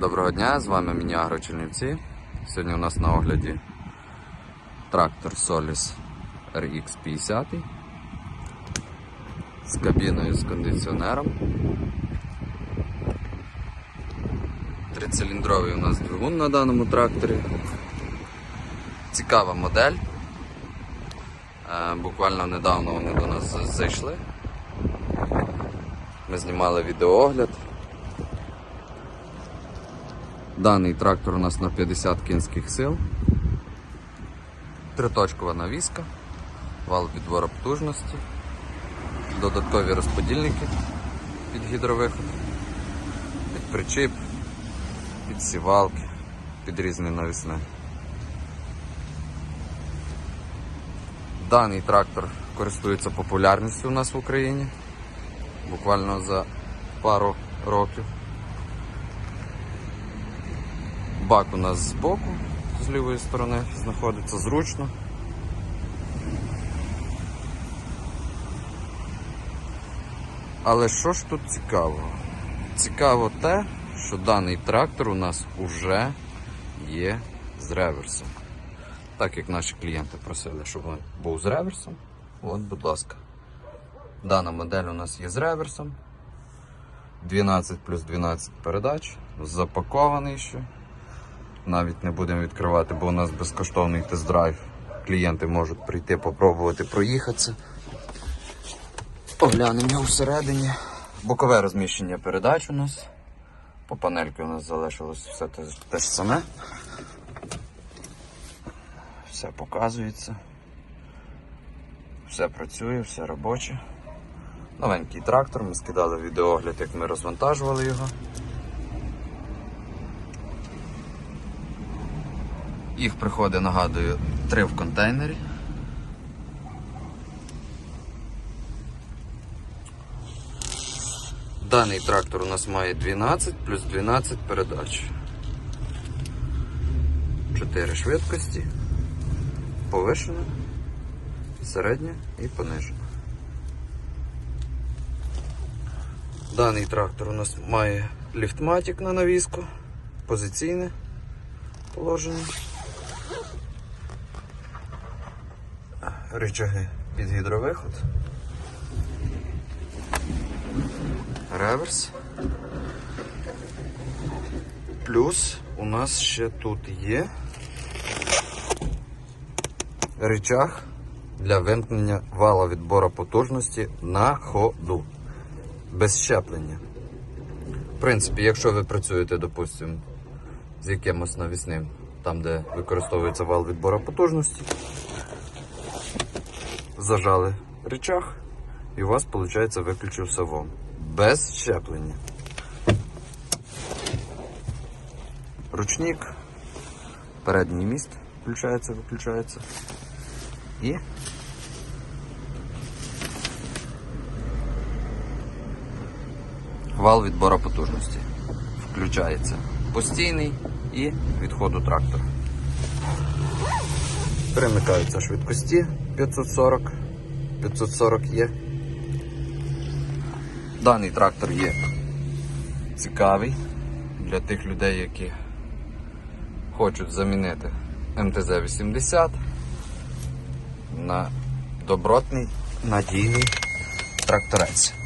Доброго дня, з вами Мініагро Чернівці. Сьогодні у нас на огляді трактор Solis RX 50 з кабіною з кондиціонером. Трициліндровий у нас двигун на даному тракторі. Цікава модель. Е, Буквально недавно вони до нас зайшли. Ми знімали відеоогляд. Даний трактор у нас на 50 кінських сил. Триточкова навіска, вал відбору потужності, додаткові розподільники під гідровиход, під причіп, під сівалки, під різне навісне. Даний трактор користується популярністю у нас в Україні буквально за пару років. Бак у нас збоку, з лівої сторони, знаходиться зручно. Але що ж тут цікаво? Цікаво те, що даний трактор у нас уже є з реверсом. Так як наші клієнти просили, щоб він був з реверсом, от, будь ласка. Дана модель у нас є з реверсом. 12 плюс 12 передач, запакований ще. Навіть не будемо відкривати, бо у нас безкоштовний тест-драйв. Клієнти можуть прийти попробувати проїхатися. Оглянемо його всередині. Бокове розміщення передач у нас. По панельки у нас залишилось все те, те ж саме. Все показується. Все працює, все робоче. Новенький трактор, ми скидали відеогляд, як ми розвантажували його. Їх приходить, нагадую, три в контейнері. Даний трактор у нас має 12 плюс 12 передач. 4 швидкості, повишена, середня і понижена. Даний трактор у нас має ліфтматик на навіску, позиційне положення. Рычаги під гідровиход. Реверс. Плюс у нас ще тут є рычаг для вимкнення вала відбору потужності на ходу. Без щеплення. В принципі, якщо ви працюєте, допустимо, з якимось навісним, там, де використовується вал відбору потужності, зажали рычаг і у вас, виходить, виключився вон. Без щеплення. Ручник, передній міст включається, виключається. І вал відбору потужності. Включається постійний і відходу трактора. Перемикаються швидкості 540, 540 є. Даний трактор є цікавий для тих людей, які хочуть замінити МТЗ-80 на добротний надійний тракторець.